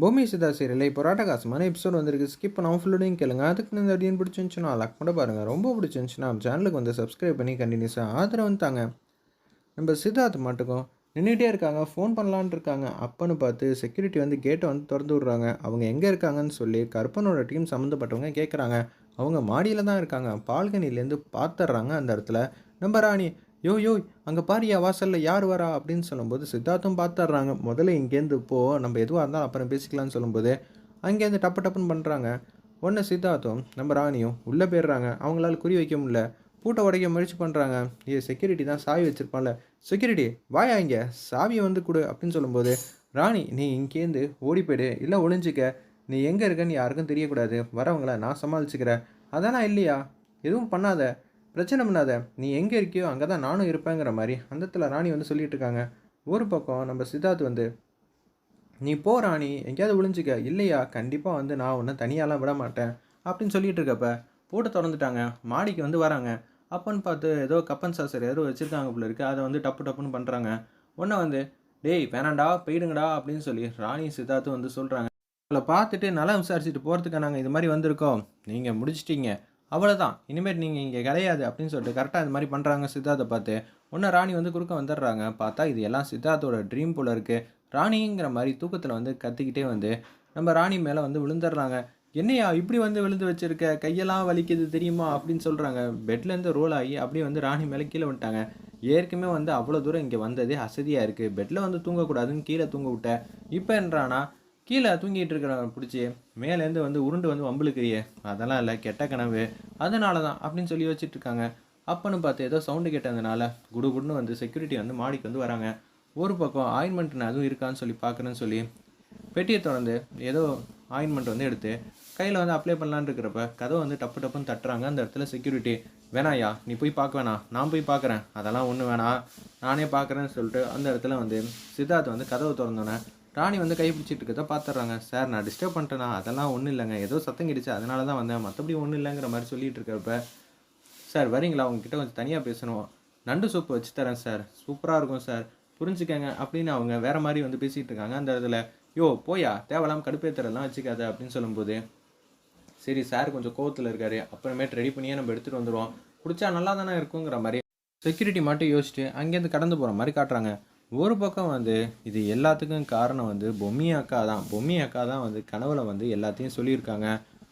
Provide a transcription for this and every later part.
பூமி சிதா சீரியலில் இப்போ ராட்டகாசமான எபிசோட் வந்திருக்கு. ஸ்கிப் பண்ணாமல் ஃபுல்லோடையும் கேளுங்க. அதுக்கு இந்த அப்படின்னு பிடிச்சிருந்துச்சுன்னா லைக் பண்ண பாருங்கள் ரொம்ப பிடிச்சிருந்துச்சுன்னா சேனலுக்கு வந்து சப்ஸ்கிரைப் பண்ணி கண்டினியூஸாக ஆதரவு தாங்க. நம்ம சித்தார்த் மட்டுக்கும். நின்றுட்டே இருக்காங்க. ஃபோன் பண்ணலான்னு இருக்காங்க. அப்பன்னு பார்த்து செக்யூரிட்டி வந்து கேட்டை வந்து திறந்து விட்றாங்க. அவங்க எங்கே இருக்காங்கன்னு சொல்லி கற்பனோட டீம் சம்மந்தப்பட்டவங்க கேட்குறாங்க அவங்க மாடியில் தான் இருக்காங்க. பால்கனிலேருந்து பார்த்துட்றாங்க அந்த இடத்துல. நம்ம ராணி யோ யோ அங்கே பாரியா வாசலில் யார் வரா? அப்படின்னு சொல்லும்போது சித்தார்த்தும் பார்த்துட்றாங்க முதல்ல இங்கேருந்து போ நம்ம எதுவாக இருந்தால் அப்புறம் பேசிக்கலாம்னு சொல்லும்போது அங்கேருந்து டப்பு டப்புன்னு பண்ணுறாங்க ஒன்று சித்தார்த்தும் நம்ம ராணியும் உள்ளே போயிடுறாங்க. அவங்களால குறி வைக்க முடியல. பூட்டை உடைக்க முயற்சி பண்ணுறாங்க ஏ செக்யூரிட்டி தான் சாவி வச்சுருப்பான்ல. செக்யூரிட்டி வாயா இங்கே? சாவியை வந்து கொடு அப்படின்னு சொல்லும்போது ராணி நீ இங்கேருந்து ஓடி போயிடு. இல்லை ஒளிஞ்சிக்க. நீ எங்கே இருக்கன்னு யாருக்கும் தெரியக்கூடாது. வரவங்கள நான் சமாளிச்சுக்கிறேன். அதெல்லாம் இல்லையா? எதுவும் பண்ணாத. பிரச்சனை பண்ணாத. நீ எங்கே இருக்கியோ அங்கே தான் நானும் இருப்பேங்கிற மாதிரி அந்த இடத்துல ராணி வந்து சொல்லிகிட்டு இருக்காங்க ஒரு பக்கம் நம்ம சித்தார்த் வந்து நீ போ ராணி எங்கேயாவது விழிஞ்சிக்க இல்லையா? கண்டிப்பாக வந்து நான் உன்னை தனியாலாம் விட மாட்டேன். அப்படின்னு சொல்லிட்டு இருக்கப்ப போட்டு திறந்துட்டாங்க. மாடிக்கு வந்து வராங்க. அப்பன்னு பார்த்து ஏதோ கப்பன் சாசர் ஏதோ வச்சுருக்காங்க போல இருக்குது அதை வந்து டப்பு டப்புன்னு பண்ணுறாங்க ஒன்றை வந்து டேய் வேணாண்டா போயிடுங்கடா. அப்படின்னு சொல்லி ராணி சித்தார்த்தும் வந்து சொல்கிறாங்க உங்களை பார்த்துட்டு நல்லா விசாரிச்சுட்டு போகிறதுக்கு நாங்கள் இது மாதிரி வந்திருக்கோம். நீங்கள் முடிச்சிட்டீங்க. அவ்வளோதான் இனிமேல் நீங்கள் இங்கே கிடையாது அப்படின்னு சொல்லிட்டு கரெக்டாக இது மாதிரி பண்ணுறாங்க சித்தார்த்தை பார்த்து. ஒன்று ராணி வந்து குறுக்க வந்துடுறாங்க. பார்த்தா இது எல்லாம் சித்தார்த்தோட ட்ரீம் போல் இருக்குது ராணிங்கிற மாதிரி தூக்கத்தில் வந்து கத்திக்கிட்டே வந்து நம்ம ராணி மேலே வந்து விழுந்துடுறாங்க. என்னையா இப்படி வந்து விழுந்து வச்சுருக்க? கையெல்லாம் வலிக்குது தெரியுமா? அப்படின்னு சொல்கிறாங்க பெட்லேருந்து ரோல் ஆகி அப்படியே வந்து ராணி மேலே கீழே விட்டாங்க ஏற்கனவே வந்து அவ்வளோ தூரம் இங்கே வந்ததே அசதியாக இருக்குது பெட்டில் வந்து தூங்கக்கூடாதுன்னு கீழே தூங்க விட்டேன் இப்போ என்றானா கீழே தூங்கிட்டு இருக்கிறவன் பிடிச்சி மேலேருந்து வந்து உருண்டு வந்து வம்புலுக்கிறியே அதெல்லாம் இல்லை கெட்ட கனவு அதனால தான் அப்படின்னு சொல்லி வச்சுட்டு இருக்காங்க. அப்பன்னு பார்த்து ஏதோ சவுண்டு கேட்டதுனால குடு குடுன்னு வந்து செக்யூரிட்டி வந்து மாடிக்கு வந்து வராங்க. ஒரு பக்கம் ஆயின்மெண்ட் அதுவும் இருக்கான்னு சொல்லி பார்க்குறேன்னு சொல்லி பெட்டியை திறந்து ஏதோ ஆயின்மெண்ட் வந்து எடுத்து கையில் வந்து அப்ளை பண்ணலான்னு இருக்கிறப்ப கதவை வந்து டப்பு டப்புன்னு தட்டுறாங்க. அந்த இடத்துல செக்யூரிட்டி வேணாயா நீ போய் பார்க்க வேணாம் நான் போய் பார்க்குறேன். அதெல்லாம் ஒன்றும் வேணாம் நானே பார்க்குறேன்னு சொல்லிட்டு அந்த இடத்துல வந்து சித்தார்த் வந்து கதவை திறந்தோன்னே ராணி வந்து கை பிடிச்சிட்டு இருக்கத பார்த்துட்றாங்க சார் நான் டிஸ்டர்ப் பண்ணிட்டேனா? அதெல்லாம் ஒன்றும் இல்லைங்க. ஏதோ சத்தம் கிடிச்சு அதனால தான் வந்தேன். மற்றபடி ஒன்றும் இல்லைங்கிற மாதிரி சொல்லிட்டு இருக்கிறப்ப சார் வரீங்களா? உங்ககிட்ட கொஞ்சம் தனியாக பேசணும். நண்டு சூப்பு வச்சு தரேன் சார். சூப்பராக இருக்கும் சார். புரிஞ்சுக்கங்க. அப்படின்னு அவங்க வேறு மாதிரி வந்து பேசிகிட்டு இருக்காங்க. அந்த இடத்துல யோ போயா? தேவலாம் கடுப்பேத்தரெல்லாம் வச்சுக்காத. அப்படின்னு சொல்லும்போது சரி சார் கொஞ்சம் கோவத்தில் இருக்காரு. அப்புறமேட்டு ரெடி பண்ணியே நம்ம எடுத்துகிட்டு வந்துடுவோம் குடிச்சா நல்லா தானே இருக்குங்கிற மாதிரி செக்யூரிட்டி மட்டும் யோசிச்சுட்டு அங்கேருந்து கடந்து போகிற மாதிரி காட்டுறாங்க. ஒரு பக்கம் வந்து இது எல்லாத்துக்கும் காரணம் வந்து பொம்மி அக்கா தான். பொம்மி அக்கா தான் வந்து கனவுல வந்து எல்லாத்தையும் சொல்லியிருக்காங்க.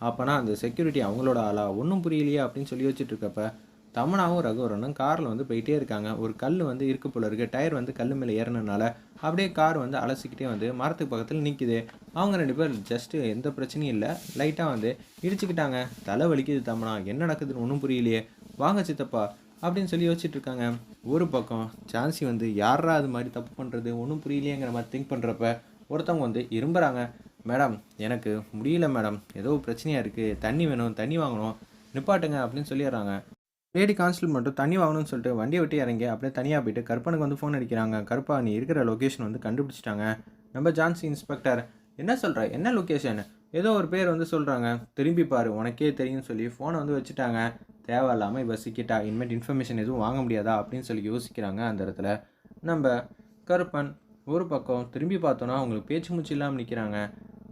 அப்போனா அந்த செக்யூரிட்டி அவங்களோட ஆளா? ஒன்றும் புரியலையே அப்படின்னு சொல்லி வச்சுட்டு இருக்கப்ப தமனாவும் ரகுவரனும் காரில் வந்து போயிட்டே இருக்காங்க. ஒரு கல் வந்து இருக்கு போல இருக்குது டயர் வந்து கல் மேலே ஏறினனால அப்படியே கார் வந்து அலசிக்கிட்டே வந்து மரத்துக்கு பக்கத்தில் நிற்கிது அவங்க ரெண்டு பேர் ஜஸ்ட்டு எந்த பிரச்சனையும் இல்லை. லைட்டாக வந்து இடிச்சுக்கிட்டாங்க. தலை வலிக்குது தமனா. என்ன நடக்குதுன்னு ஒன்றும் புரியலையே. வாங்க சித்தப்பா. அப்படின்னு சொல்லி யோசிச்சுட்டு இருக்காங்க ஒரு பக்கம் சான்சி வந்து யாரா அது மாதிரி தப்பு பண்ணுறது ஒன்றும் புரியலையேங்கிற மாதிரி திங்க் பண்ணுறப்ப ஒருத்தவங்க வந்து இரும்புறாங்க. மேடம் எனக்கு முடியல மேடம். ஏதோ பிரச்சனையாக இருக்குது தண்ணி வேணும் தண்ணி வாங்கணும். நிப்பாட்டுங்க அப்படின்னு சொல்லிடுறாங்க. லேடி கான்ஸ்டபிள் மட்டும் தண்ணி வாங்கணும்னு சொல்லிட்டு வண்டியை விட்டு இறங்கி அப்படியே தனியாக போயிட்டு கருப்பனுக்கு வந்து ஃபோன் அடிக்கிறாங்க. கருப்பா நீ இருக்கிற லொக்கேஷன் வந்து கண்டுபிடிச்சிட்டாங்க. நம்ம ஜான்சி இன்ஸ்பெக்டர் என்ன சொல்கிற என்ன லொக்கேஷன் ஏதோ ஒரு பேர் வந்து சொல்கிறாங்க திரும்பி பாரு உனக்கே தெரியும்னு சொல்லி ஃபோனை வந்து வச்சுட்டாங்க. தேவையில்லாமல் இப்போ சிக்கிட்டா இனிமேல் இன்ஃபர்மேஷன் எதுவும் வாங்க முடியாதா அப்படின்னு சொல்லி யோசிக்கிறாங்க அந்த இடத்துல. நம்ம கருப்பன் ஒரு பக்கம் திரும்பி பார்த்தோன்னா அவங்களுக்கு பேச்சு மூச்சு இல்லாமல் நிற்கிறாங்க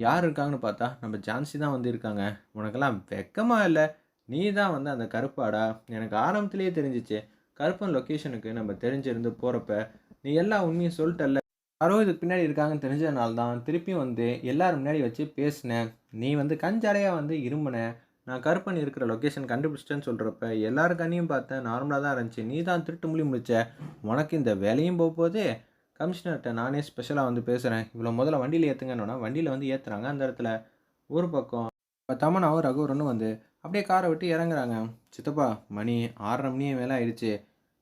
யார் இருக்காங்கன்னு பார்த்தா நம்ம ஜான்சி தான் வந்து இருக்காங்க. உனக்கெல்லாம் வெக்கமாக இல்லை. நீ தான் வந்து அந்த கருப்பாடா. எனக்கு ஆரம்பத்துலேயே தெரிஞ்சிச்சு. கருப்பன் லொக்கேஷனுக்கு நம்ம தெரிஞ்சிருந்து போகிறப்ப நீ எல்லா உண்மையும் சொல்லிட்டல்ல. யாரோ இதுக்கு பின்னாடி இருக்காங்கன்னு தெரிஞ்சதுனால தான் திருப்பியும் வந்து எல்லாரும் முன்னாடி வச்சு பேசினேன் நீ வந்து கஞ்சடையாக வந்து இருமுன நான் கருப்பன் இருக்கிற லொக்கேஷன் கண்டுபிடிச்சிட்டேன்னு சொல்கிறப்ப எல்லாரும் கண்ணையும் பார்த்தேன் நார்மலாக தான் இருந்துச்சு. நீ தான் திருட்டு மொழி முடிச்ச உனக்கு இந்த வேலையும் போக போதே கமிஷனர்கிட்ட நானே ஸ்பெஷலாக வந்து பேசுகிறேன் இவ்வளோ முதல்ல வண்டியில் ஏற்றுங்கன்னொன்னா வண்டியில் வந்து ஏற்றுறாங்க அந்த இடத்துல ஒரு பக்கம் இப்போ தமனாவும் ரகுவரனும் வந்து அப்படியே காரை விட்டு இறங்குறாங்க. சித்தப்பா மணி ஆறரை மணியே மேலே ஆயிடுச்சு.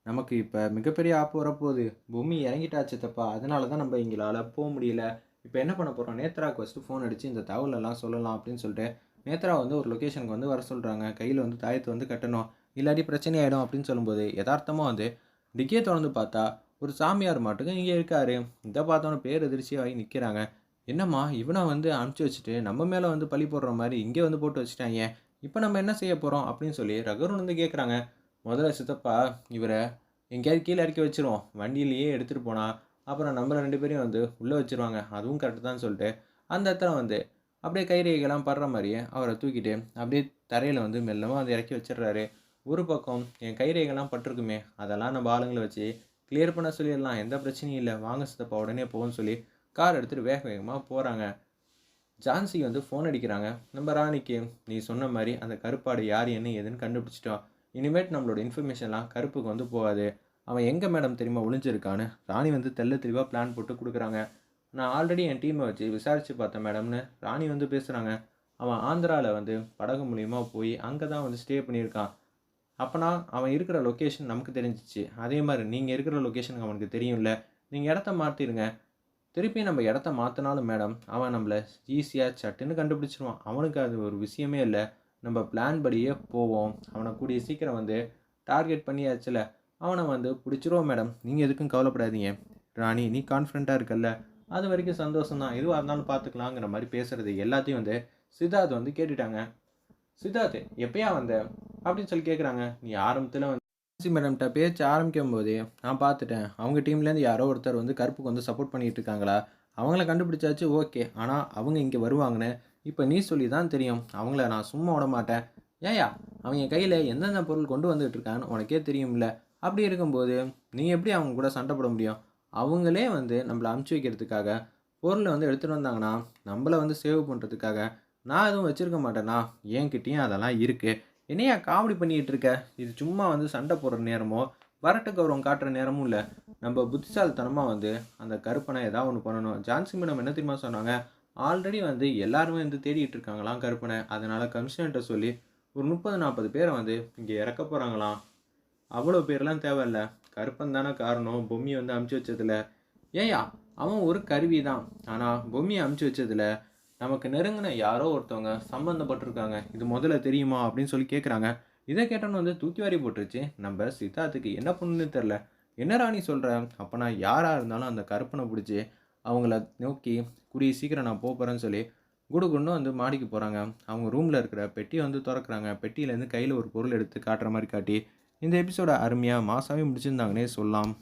நமக்கு இப்போ மிகப்பெரிய ஆப்பு வரப்போகுது. பூமி இறங்கிட்டா சித்தப்பா. அதனால தான் நம்ம எங்களால் போக முடியல. இப்போ என்ன பண்ண போகிறோம் நேத்ராக்கு ஃபஸ்ட்டு ஃபோன் அடித்து இந்த தகவலெல்லாம் சொல்லலாம் அப்படின்னு சொல்லிட்டு நேத்ரா வந்து ஒரு லொக்கேஷனுக்கு வந்து வர சொல்கிறாங்க கையில் வந்து தாயத்தை வந்து கட்டணும். இல்லாட்டி பிரச்சனை ஆகிடும் அப்படின்னு சொல்லும்போது யதார்த்தமாக வந்து டிக்கியை திறந்து பார்த்தா ஒரு சாமியார் மாட்டுக்கு இங்கே இருக்கார். இதை பார்த்தோன்னே பேர் எதிர்ச்சியாகி நிற்கிறாங்க என்னம்மா இவனை வந்து அனுப்பிச்சி வச்சுட்டு நம்ம மேலே வந்து பழி போடுற மாதிரி இங்கே வந்து போட்டு வச்சுட்டாங்க. இப்போ நம்ம என்ன செய்ய போகிறோம் அப்படின்னு சொல்லி ரகுரன் வந்து கேட்குறாங்க முதல்ல சித்தப்பா இவரை எங்கேயாவது கீழே இறக்கி வச்சிருவோம். வண்டியிலேயே எடுத்துகிட்டு போனால் அப்புறம் நம்மளை ரெண்டு பேரையும் வந்து உள்ளே வச்சிருவாங்க. அதுவும் கரெக்டு தான் சொல்லிட்டு அந்த இடத்துல வந்து அப்படியே கைரேகைலாம் படுற மாதிரியே அவரை தூக்கிட்டு அப்படியே தரையில் வந்து மெல்லமாக அதை இறக்கி வச்சிடுறாரு. ஒரு பக்கம் என் கைரேகைலாம் பட்டிருக்குமே அதெல்லாம் நம்ம ஆளுங்களை வச்சு கிளியர் பண்ண சொல்லிடலாம் எந்த பிரச்சனையும் இல்லை வாங்க சித்தப்பா உடனே போகும்னு சொல்லி கார் எடுத்துகிட்டு வேக வேகமாக போகிறாங்க ஜான்சி வந்து ஃபோன் அடிக்கிறாங்க. நம்ம ராணிக்கு நீ சொன்ன மாதிரி அந்த கருப்பாடு யார் என்ன ஏதுன்னு கண்டுபிடிச்சிட்டோம். இனிமேட் நம்மளோட இன்ஃபர்மேஷன்லாம் கருப்புக்கு வந்து போகாது. அவன் எங்கே மேடம் தெரியுமா ஒளிஞ்சிருக்கான்னு? ராணி வந்து தெல்ல தெளிவாக பிளான் போட்டு கொடுக்குறாங்க. நான் ஆல்ரெடி என் டீமை வச்சு விசாரித்து பார்த்தேன் மேடம்னு ராணி வந்து பேசுகிறாங்க அவன் ஆந்திராவில் வந்து படகு மூலியமாக போய் அங்கே தான் வந்து ஸ்டே பண்ணியிருக்கான். அப்போனா அவன் இருக்கிற லொக்கேஷன் நமக்கு தெரிஞ்சிச்சு. அதே மாதிரி நீங்கள் இருக்கிற லொக்கேஷன் அவனுக்கு தெரியும்ல. நீங்கள் இடத்த மாற்றிடுங்க திருப்பி நம்ம இடத்த மாற்றினாலும் மேடம் அவன் நம்மளை ஈஸியாக சட்டுன்னு கண்டுபிடிச்சிருவான். அவனுக்கு அது ஒரு விஷயமே இல்லை. நம்ம பிளான் படியே போவோம். அவனை கூடிய சீக்கிரம் வந்து டார்கெட் பண்ணியாச்சுல. அவனை வந்து பிடிச்சிருவோம் மேடம் நீங்கள் எதுக்கும் கவலைப்படாதீங்க. ராணி நீ கான்ஃபிடண்ட்டாக இருக்கல்ல. அது வரைக்கும் சந்தோஷம் தான் எதுவாக இருந்தாலும் பார்த்துக்கலாங்கிற மாதிரி பேசுகிறது எல்லாத்தையும் வந்து சித்தார்த் வந்து கேட்டுட்டாங்க. சித்தார்த் எப்பயா வந்த? அப்படின்னு சொல்லி கேட்குறாங்க நீ ஆரம்பத்தில் வந்து சி மேடம்கிட்ட பேச்சு ஆரம்பிக்கும் போதே நான் பார்த்துட்டேன் அவங்க டீம்லேருந்து யாரோ ஒருத்தர் வந்து கருப்புக்கு வந்து சப்போர்ட் பண்ணிட்டு இருக்காங்களா? அவங்கள கண்டுபிடிச்சாச்சு ஓகே ஆனால் அவங்க இங்கே வருவாங்கன்னு இப்போ நீ சொல்லி தான் தெரியும். அவங்கள நான் சும்மா விட மாட்டேன். ஏயா அவங்க கையில் எந்தெந்த பொருள் கொண்டு வந்துட்டு இருக்கான்னு உனக்கே தெரியும்ல. அப்படி இருக்கும்போது நீ எப்படி அவங்க கூட சண்டை போட முடியும்? அவங்களே வந்து நம்மளை அமுச்சு வைக்கிறதுக்காக பொருளை வந்து எடுத்துகிட்டு வந்தாங்கன்னா நம்மளை வந்து சேவ் பண்ணுறதுக்காக நான் எதுவும் வச்சுருக்க மாட்டேன்னா என்கிட்டேயும் அதெல்லாம் இருக்குது என்னையா காமெடி பண்ணிக்கிட்டு இருக்க? இது சும்மா வந்து சண்டை போடுற நேரமோ வரட்டு கௌரவம் காட்டுற நேரமும் இல்லை. நம்ம புத்திசாலித்தனமாக வந்து அந்த கருப்பனை ஏதாவது ஒன்று பண்ணணும். ஜான்சி மேடம் என்ன தெரியுமா சொன்னாங்க? ஆல்ரெடி வந்து எல்லாருமே வந்து தேடிட்டு இருக்காங்களாம் கருப்பனை. அதனால் கமிஷனர்கிட்ட சொல்லி ஒரு முப்பது நாற்பது பேரை வந்து இங்கே இறக்க போகிறாங்களாம் அவ்வளோ பேர்லாம் தேவையில்ல. கருப்பன் தானே காரணம்? பொம்மியை வந்து அமுச்சு வச்சதில். ஏயா அவன் ஒரு கருவி தான் ஆனால் பொம்மியை அமுச்சு வச்சதில் நமக்கு நெருங்கின யாரோ ஒருத்தவங்க சம்மந்தப்பட்டிருக்காங்க இது முதல்ல தெரியுமா? அப்படின்னு சொல்லி கேட்குறாங்க இதை கேட்டோன்னு வந்து தூக்கி வாரி போட்டுருச்சு. நம்ம சித்தார்த்துக்கு என்ன பண்ணுன்னு தெரில என்ன ராணி சொல்கிற அப்போ நான் யாராக இருந்தாலும் அந்த கருப்பனை பிடிச்சி அவங்கள நோக்கி கூடிய சீக்கிரம் நான் போக போகிறேன்னு சொல்லி குடுகுன்னு வந்து மாடிக்கு போகிறாங்க அவங்க ரூமில் இருக்கிற பெட்டியை வந்து திறக்கிறாங்க. பெட்டியிலேருந்து கையில் ஒரு பொருள் எடுத்து காட்டுற மாதிரி காட்டி இந்த எபிசோட அருமையாக மாசாவே முடிச்சிருந்தாங்கன்னே சொல்லலாம்.